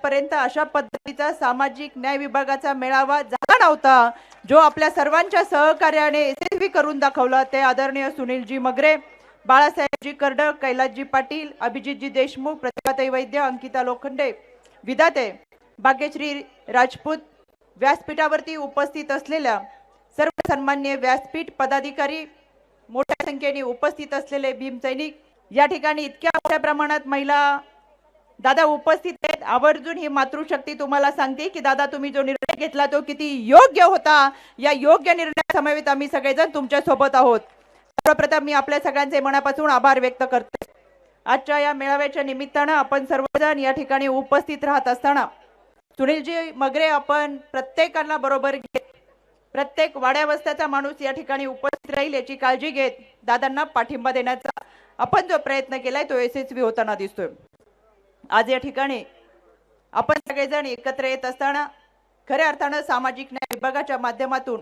आजपर्यंत अशा पद्धतीचा सामाजिक न्याय विभागाचा मेळावा झाला नव्हता. जो आपल्या सर्वांच्या सहकार्याने यशस्वी करून दाखवला ते आदरणीय सुनीलजी मगरे बाळासाहेबजी कर्डक कैलासजी पाटील अभिजितजी देशमुख प्रतिभाताई वैद्य अंकिता लोखंडे विधाते भाग्यश्री राजपूत व्यासपीठावरती उपस्थित असलेल्या सर्व सन्मान्य व्यासपीठ पदाधिकारी मोठ्या संख्येने उपस्थित असलेले भीमसैनिक या ठिकाणी इतक्या मोठ्या प्रमाणात महिला दादा उपस्थित आहेत. आवर्जून ही मातृशक्ती तुम्हाला सांगते की दादा तुम्ही जो निर्णय घेतला तो किती योग्य होता? या योग्य निर्णयासमवेत आम्ही सगळेजण तुमच्यासोबत आहोत. सर्वप्रथम मी आपल्या सगळ्यांचे मनापासून आभार व्यक्त करते. आजच्या या मेळाव्याच्या निमित्तानं आपण सर्वजण या ठिकाणी उपस्थित राहत असताना सुनीलजी मगरे आपण प्रत्येकाला बरोबर घेत प्रत्येक वाड्यावस्थाचा माणूस या ठिकाणी उपस्थित राहील याची काळजी घेत दादांना पाठिंबा देण्याचा आपण जो प्रयत्न केलाय तो यशस्वी होताना दिसतोय. आज या ठिकाणी आपण सगळेजण एकत्र येत असताना खऱ्या अर्थानं सामाजिक न्याय विभागाच्या माध्यमातून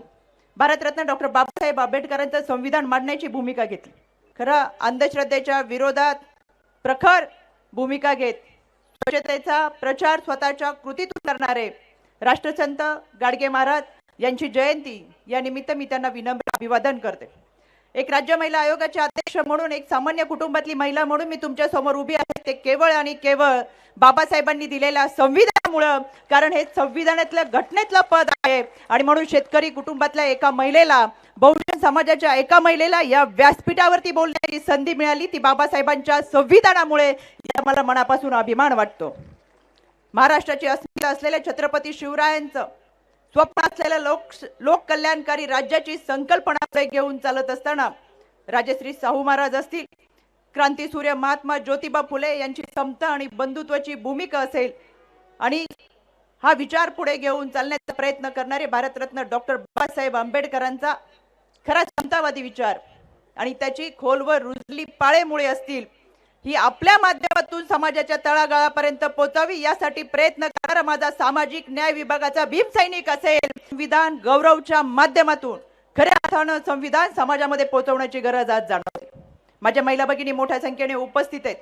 भारतरत्न डॉक्टर बाबासाहेब आंबेडकरांचं संविधान मांडण्याची भूमिका घेतली. खरं अंधश्रद्धेच्या विरोधात प्रखर भूमिका घेत स्वच्छतेचा प्रचार स्वतःच्या कृतीतून करणारे राष्ट्रसंत गाडगे महाराज यांची जयंती या निमित्त मी त्यांना विनम्र अभिवादन करते. एक राज्य महिला आयोगाचे अध्यक्ष म्हणून एक सामान्य कुटुंबातली महिला म्हणून मी तुमच्यासमोर उभी आहे. ते केवळ आणि केवळ बाबासाहेबांनी दिलेल्या संविधानामुळं कारण हे संविधानातलं घटनेतलं पद आहे. आणि म्हणून शेतकरी कुटुंबातल्या एका महिलेला बहुजन समाजाच्या एका महिलेला या व्यासपीठावरती बोलण्याची संधी मिळाली. ती बाबासाहेबांच्या संविधानामुळे या मला मनापासून अभिमान वाटतो. महाराष्ट्राची अस्मिता असलेल्या छत्रपती शिवरायांचं स्वप्न असलेल्या लोक लोक कल्याणकारी राज्याची संकल्पना पुढे घेऊन चालत असताना राजश्री साहू महाराज असतील क्रांतीसूर्य महात्मा ज्योतिबा फुले यांची समता आणि बंधुत्वाची भूमिका असेल आणि हा विचार पुढे घेऊन चालण्याचा प्रयत्न करणारे भारतरत्न डॉक्टर बाबासाहेब आंबेडकरांचा खरा समतावादी विचार आणि त्याची खोलवर रुजली पाळेमुळे असतील ही आपल्या माध्यमातून समाजाच्या तळागाळापर्यंत पोहोचावी यासाठी प्रयत्न करणारा माझा सामाजिक न्याय विभागाचा भीम सैनिक असेल. संविधान गौरवच्या माध्यमातून खऱ्या अर्थानं संविधान समाजामध्ये पोहोचवण्याची गरज आज जाणवते. माझ्या महिला भगिनी मोठ्या संख्येने उपस्थित आहेत.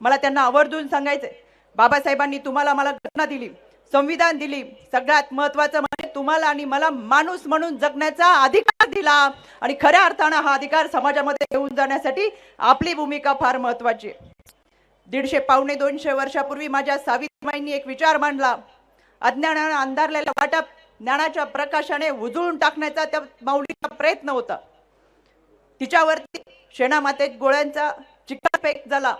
मला त्यांना आवर्जून सांगायचंय. बाबासाहेबांनी तुम्हाला मला घटना दिली संविधान दिली. सगळ्यात महत्वाचं म्हणजे तुम्हाला आणि मला माणूस म्हणून जगण्याचा अधिकार दिला. आणि खऱ्या अर्थानं हा अधिकार समाजामध्ये घेऊन जाण्यासाठी आपली भूमिका फार महत्वाची आहे. दीडशे पावणे दोनशे वर्षापूर्वी माझ्या सावित्रीबाईंनी एक विचार मांडला. अज्ञानानं अंधारलेला वाटप ज्ञानाच्या प्रकाशाने उजळून टाकण्याचा त्या माऊलीचा प्रयत्न होता. तिच्यावरती शेणामातेत गोळ्यांचा चिक्कारपेक झाला.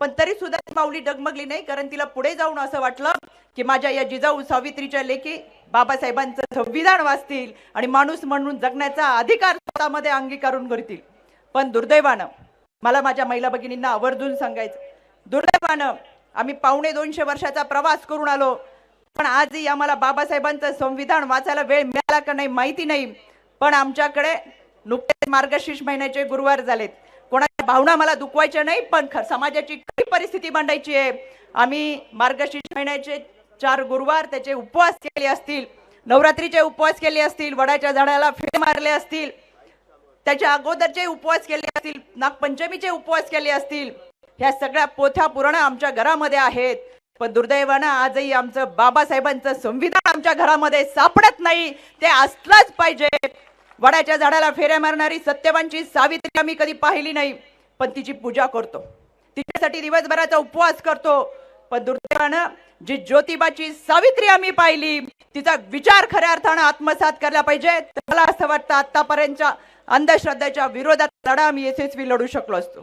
पण तरी सुद्धा माऊली डगमगली नाही कारण तिला पुढे जाऊन असं वाटलं की माझ्या या जिजाऊ सावित्रीच्या लेखी बाबासाहेबांचं संविधान वाचतील आणि माणूस म्हणून जगण्याचा अधिकार स्वतःमध्ये अंगीकारून करतील पण दुर्दैवानं मला माझ्या महिला भगिनींना आवर्जून सांगायचं दुर्दैवानं आम्ही पावणे दोनशे वर्षाचा प्रवास करून आलो. पण आजही आम्हाला बाबासाहेबांचं संविधान वाचायला वेळ मिळाला का नाही माहिती नाही. पण आमच्याकडे नुकतेच मार्गशीर्ष महिन्याचे गुरुवार झालेत. कोणाच्या भावना मला दुखवायच्या नाही पण समाजाची काही परिस्थिती मांडायची आहे? आम्ही मार्गशीर्ष महिन्याचे चार गुरुवार त्याचे उपवास केले असतील. नवरात्रीचे उपवास केले असतील. वडाच्या झाडाला फेर मारले असतील. त्याच्या अगोदरचे उपवास केले असतील. नागपंचमीचे उपवास केले असतील. ह्या सगळ्या पोथ्या पुराण आमच्या घरामध्ये आहेत. पण दुर्दैवानं आजही आमचं बाबासाहेबांचं संविधान आमच्या घरामध्ये सापडत नाही. ते असलंच पाहिजे. वडाच्या झाडाला फेऱ्या मारणारी सत्यवांची सावित्री आम्ही कधी पाहिली नाही पण तिची पूजा करतो. तिच्यासाठी दिवसभराचा उपवास करतो. पण दुर्दैवानं जी ज्योतिबाची सावित्री आम्ही पाहिली तिचा विचार खऱ्या अर्थानं आत्मसात करायला पाहिजे. मला असं वाटतं आतापर्यंतच्या अंधश्रद्धेच्या विरोधात लढा आम्ही यशस्वी लढू शकलो असतो.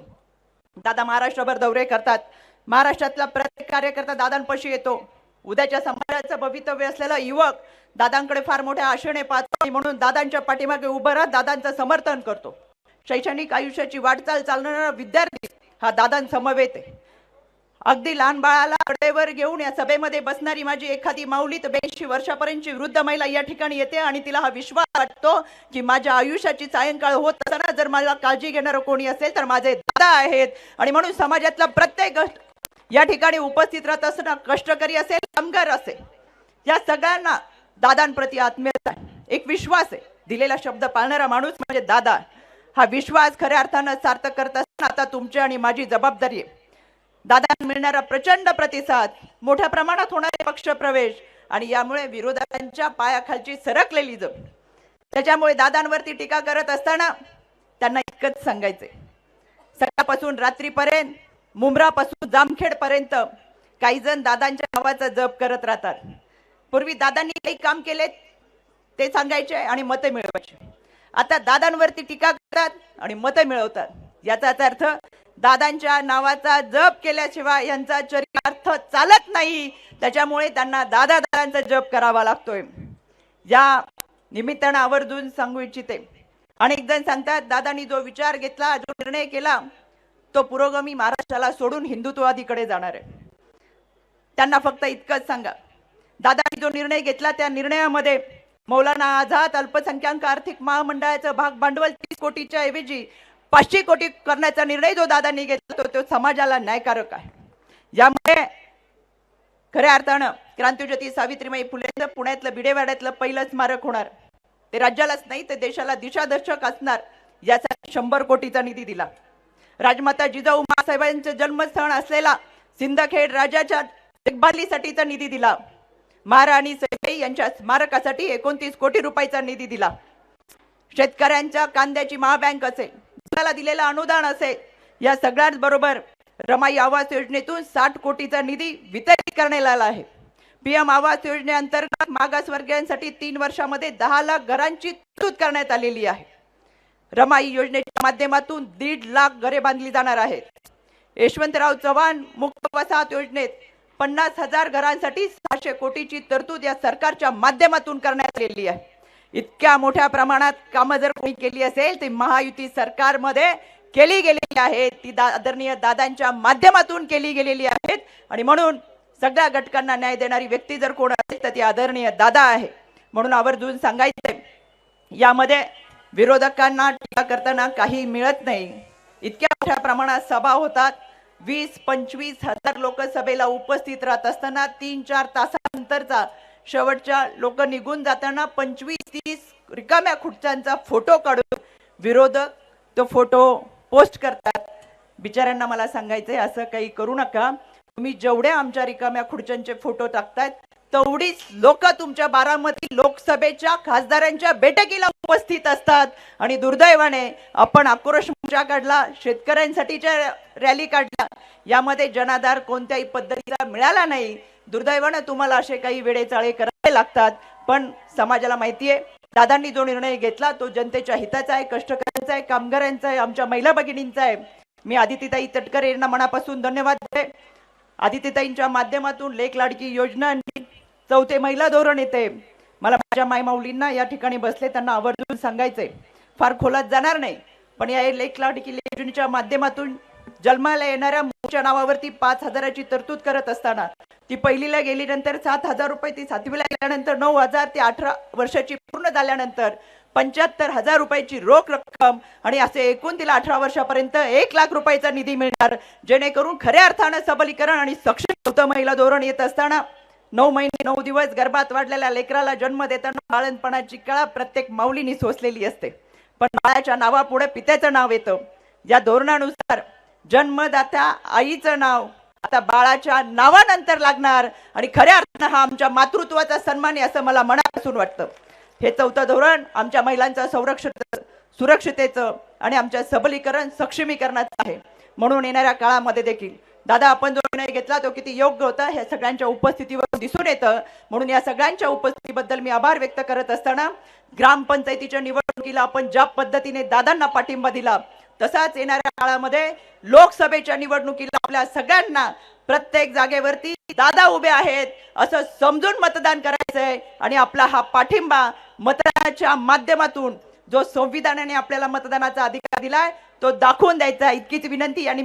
दादा महाराष्ट्रभर दौरे करतात. महाराष्ट्रातला प्रत्येक कार्यकर्ता दादांपाशी येतो. उद्याच्या समाजाचं भवितव्य असलेला युवक दादांकडे फार मोठ्या आशेने पाहतो आणि म्हणून दादांच्या पाठीमागे उभं राहत दादांचं समर्थन करतो. शैक्षणिक आयुष्याची वाटचाल चालणारा विद्यार्थी हा दादांसमवेत आहे. अगदी लहान बाळाला कडेवर घेऊन या सभेमध्ये बसणारी माझी एखादी माऊली तर ब्याऐंशी वर्षापर्यंतची वृद्ध महिला या ठिकाणी येते आणि तिला हा विश्वास वाटतो की माझ्या आयुष्याची सायंकाळ होत असताना जर मला काळजी घेणारं कोणी असेल तर माझे दादा आहेत. आणि म्हणून समाजातला प्रत्येक या ठिकाणी उपस्थित राहत असताना कष्टकरी असेल कामगार असेल या सगळ्यांना दादांप्रती आत्मीयता एक विश्वास आहे. दिलेला शब्द पाळणारा माणूस म्हणजे दादा हा विश्वास खऱ्या अर्थानं सार्थक करत असताना आता तुमची आणि माझी जबाबदारी आहे. दादा मिळणारा प्रचंड प्रतिसाद मोठ्या प्रमाणात होणारे पक्षप्रवेश आणि यामुळे विरोधकांच्या पायाखालची सरकलेली जमीन. त्याच्यामुळे दादांवरती टीका करत असताना त्यांना इतकंच सांगायचंय. सकाळपासून रात्रीपर्यंत मुंब्रापासून जामखेडपर्यंत काही जण दादांच्या नावाचा जप करत राहतात. पूर्वी दादांनी काही काम केले ते सांगायचे आणि मतं मिळवायचे. आता दादांवरती टीका करतात आणि मतं मिळवतात. याचाच अर्थ दादांच्या नावाचा जप केल्याशिवाय यांचा चरितार्थ चालत नाही. त्याच्यामुळे त्यांना दादा दादांचा जप करावा लागतोय. या निमित्तानं आवर्जून सांगू इच्छिते. अनेक जण सांगतात दादांनी जो विचार घेतला जो निर्णय केला तो पुरोगामी महाराष्ट्राला सोडून हिंदुत्ववादीकडे जाणार आहे. त्यांना फक्त इतकंच सांगा. दादांनी जो निर्णय घेतला त्या निर्णयामध्ये मौलाना आझाद अल्पसंख्याक आर्थिक महामंडळाचं भाग भांडवल तीस कोटीच्या ऐवजी पाचशे कोटी करण्याचा निर्णय जो दादांनी घेतला तो तो समाजाला न्यायकारक आहे. यामुळे खऱ्या अर्थानं क्रांतीज्योती सावित्रीबाई फुलेचं पुण्यातलं बिडेवाड्यातलं पहिलं स्मारक होणार. ते राज्यालाच नाही तर देशाला दिशादर्शक असणार यासाठी शंभर कोटीचा निधी दिला. राजमाता जिजाऊ महासाहेबांचं जन्मस्थळ असलेला सिंदखेड राजाच्या देखभालीसाठीचा निधी दिला. महाराणी सैबाई यांच्या स्मारकासाठी एकोणतीस कोटी रुपयाचा निधी दिला. शेतकऱ्यांच्या कांद्याची महाबँक असेल दुधाला दिलेलं अनुदान असेल या सगळ्याच बरोबर रमाई आवास योजनेतून साठ कोटीचा निधी वितरित करण्यात आला आहे. पीएम आवास योजनेअंतर्गत मागासवर्गीयांसाठी तीन वर्षामध्ये दहा लाख घरांची तरतूद करण्यात आलेली आहे. रमाई योजनेच्या माध्यमातून दीड लाख घरे बांधली जाणार आहेत. यशवंतराव चव्हाण मुक्त वसाहत योजनेत पन्नास हजार घरांसाठी सहाशे कोटीची तरतूद या सरकारच्या माध्यमातून करण्यात आलेली आहे. इतक्या मोठ्या प्रमाणात कामं जर कोणी केली असेल ती महायुती सरकारमध्ये केली गेलेली आहे. ती दा आदरणीय दादांच्या माध्यमातून केली गेलेली आहेत. आणि म्हणून सगळ्या घटकांना न्याय देणारी व्यक्ती जर कोण असेल तर ती आदरणीय दादा आहे. म्हणून आवर्जून सांगायचंय यामध्ये विरोधकांना टीका करताना काही मिळत नाही. इतक्या मोठ्या प्रमाणात सभा होतात. वीस पंचवीस हजार लोक सभेला उपस्थित राहत असताना तीन चार तासानंतरचा शेवटच्या लोक निघून जाताना पंचवीस तीस रिकाम्या खुर्च्यांचा फोटो काढून विरोधक तो फोटो पोस्ट करतात. बिचाऱ्यांना मला सांगायचंय असं काही करू नका. तुम्ही जेवढ्या आमच्या रिकाम्या खुर्च्यांचे फोटो टाकतायत तेवढीच लोक तुमच्या बारामती लोकसभेच्या खासदारांच्या बैठकीला उपस्थित असतात. आणि दुर्दैवाने आपण आक्रोश मोर्चा काढला शेतकऱ्यांसाठीच्या रॅली काढल्या यामध्ये जनाधार कोणत्याही पद्धतीला मिळाला नाही. दुर्दैवानं तुम्हाला असे काही वेळेचाळे करावे लागतात पण समाजाला माहिती आहे दादांनी जो निर्णय घेतला तो जनतेच्या हिताचा आहे कष्टकऱ्यांचा आहे कामगारांचा आहे आमच्या महिला भगिनींचा आहे. मी आदितीताई तटकरे यांना मनापासून धन्यवाद देते. आदित्यताईंच्या माध्यमातून लेख लाडकी योजना चौथे महिला धोरण येते. मला माझ्या मायमाऊलींना या ठिकाणी बसले त्यांना आवर्जून सांगायचंय. फार खोलात जाणार नाही. पण या लेख लाडकी योजनेच्या माध्यमातून जन्माला येणाऱ्या मुलीच्या नावावरती पाच हजाराची तरतूद करत असताना ती पहिलीला गेल्यानंतर सात हजार रुपये ती सातवीला गेल्यानंतर नऊ हजार ते अठरा वर्षाची पूर्ण झाल्यानंतर पंच्याहत्तर हजार रुपयाची रोख रक्कम आणि असे एकूण तिला अठरा वर्षापर्यंत एक लाख रुपयाचा निधी मिळणार. जेणेकरून खऱ्या अर्थानं सबलीकरण आणि सक्षम होतं महिला धोरण येत असताना नऊ महिने नऊ दिवस गर्भात वाढलेल्या लेकराला जन्म देताना बाळणपणाची कळा प्रत्येक माऊलीनी सोसलेली असते. पण बाळाच्या नावापुढे पित्याचं नाव येतं. या धोरणानुसार जन्मदात्या आईचं नाव आता बाळाच्या नावानंतर लागणार आणि खऱ्या अर्थानं हा आमच्या मातृत्वाचा सन्मान आहे असं मला मनापासून वाटतं. हे चौथं धोरण आमच्या महिलांचं संरक्षण सुरक्षितेचं आणि आमच्या सबलीकरण सक्षमीकरणाचं आहे. म्हणून येणाऱ्या काळामध्ये देखील दादा आपण जो निर्णय घेतला तो किती योग्य होता हे सगळ्यांच्या उपस्थितीवर दिसून येतं. म्हणून या सगळ्यांच्या उपस्थितीबद्दल मी आभार व्यक्त करत असताना ग्रामपंचायतीच्या निवडणुकीला आपण ज्या पद्धतीने दादांना पाठिंबा दिला तसाच येणाऱ्या काळामध्ये लोकसभेच्या निवडणुकीला आपल्या सगळ्यांना प्रत्येक जागेवरती दादा उभे आहेत असं समजून मतदान करायचंय. आणि आपला हा पाठिंबा मतदानाच्या माध्यमातून जो संविधानाने आपल्याला मतदानाचा अधिकार दिलाय तो दाखवून द्यायचा इतकीच विनंती आणि